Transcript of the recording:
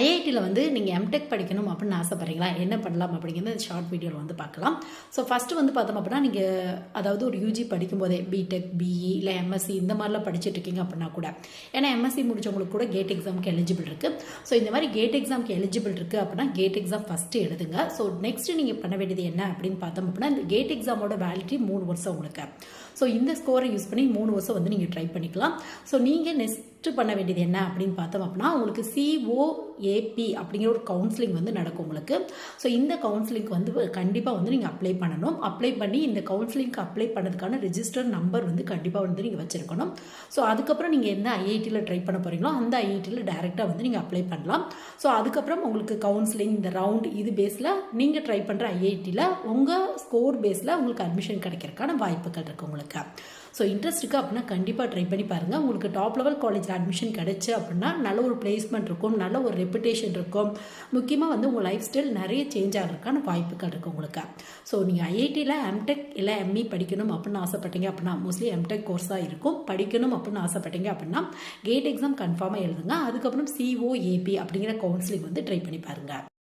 ஐஐடியில் வந்து நீங்கள் எம்டெக் படிக்கணும் அப்படின்னு ஆசைப்பட்றீங்களா? என்ன பண்ணலாம் அப்படிங்கிறத ஷார்ட் வீடியோவில் வந்து பார்க்கலாம். ஸோ ஃபஸ்ட்டு வந்து பார்த்தோம் அப்படின்னா நீங்கள் அதாவது ஒரு யூஜி படிக்கும்போதே பிடெக் பிஇ இல்லை எம்எஸ்சி இந்த மாதிரிலாம் படிச்சுட்டு இருக்கீங்க அப்படின்னா கூட ஏன்னா எம்எஸ்சி முடிச்சவங்களுக்கு கூட கேட் எக்ஸாமுக்கு எலிஜிபிள் இருக்குது ஸோ இந்த மாதிரி கேட் எக்ஸாமுக்கு எலிஜிபிள் இருக்குது அப்படின்னா கேட் எக்ஸாம் ஃபஸ்ட்டு எழுதுங்க. ஸோ நெக்ஸ்ட்டு நீங்கள் பண்ண வேண்டியது என்ன அப்படின்னு பார்த்தோம் அப்படின்னா இந்த கேட் எக்ஸாமோட வேலிட்டி மூணு வருஷம் உங்களுக்கு. ஸோ இந்த ஸ்கோரை யூஸ் பண்ணி மூணு வருஷம் வந்து நீங்கள் ட்ரை பண்ணிக்கலாம். ஸோ நீங்கள் நெக்ஸ்ட்டு பண்ண வேண்டியது என்ன அப்படின்னு பார்த்தோம் அப்படின்னா உங்களுக்கு சிஓ ஏபி அப்படிங்கிற ஒரு கவுன்சிலிங் வந்து நடக்கும் உங்களுக்கு. ஸோ இந்த கவுன்சிலிங்க்கு வந்து கண்டிப்பாக வந்து நீங்கள் அப்ளை பண்ணணும். அப்ளை பண்ணி இந்த கவுன்சிலிங்க்கு அப்ளை பண்ணதுக்கான ரிஜிஸ்டர் நம்பர் வந்து கண்டிப்பாக வந்து நீங்கள் வச்சுருக்கணும். ஸோ அதுக்கப்புறம் நீங்கள் எந்த ஐஐடியில் ட்ரை பண்ண போகிறீங்களோ அந்த ஐஐடியில் டேரெக்டாக வந்து நீங்கள் அப்ளை பண்ணலாம். ஸோ அதுக்கப்புறம் உங்களுக்கு கவுன்சிலிங் இந்த ரவுண்ட் இது பேஸில் நீங்கள் ட்ரை பண்ணுற ஐஐடியில் உங்கள் ஸ்கோர் பேஸில் உங்களுக்கு அட்மிஷன் கிடைக்கிறதுக்கான வாய்ப்புகள் இருக்குது உங்களுக்கு. ஸோ இன்ட்ரெஸ்ட் இருக்குது அப்படின்னா கண்டிப்பாக ட்ரை பண்ணி பாருங்கள் உங்களுக்கு டாப் லெவல் காலேஜில் அட்மிஷன் கிடைச்சு அப்படின்னா நல்ல ஒரு பிளேஸ்மெண்ட் இருக்கும். நல்ல ஒரு ரெப்புடேஷன் இருக்கும். முக்கியமாக வந்து உங்கள் லைஃப் ஸ்டைல் நிறைய சேஞ்ச் ஆகிறதுக்கான வாய்ப்புகள் இருக்குது உங்களுக்கு. ஸோ நீங்கள் ஐஐடியில் எம்டெக் இல்லை எம்இ படிக்கணும் அப்படின்னு ஆசைப்பட்டீங்க அப்படின்னா மோஸ்ட்லி எம்டெக் கோர்ஸாக இருக்கும். படிக்கணும் அப்படின்னு ஆசைப்பட்டீங்க அப்படின்னா கேட் எக்ஸாம் கன்ஃபார்மாக எழுதுங்க. அதுக்கப்புறம் சிஓஏபி அப்படிங்கிற கவுன்சிலிங் வந்து ட்ரை பண்ணி பாருங்கள்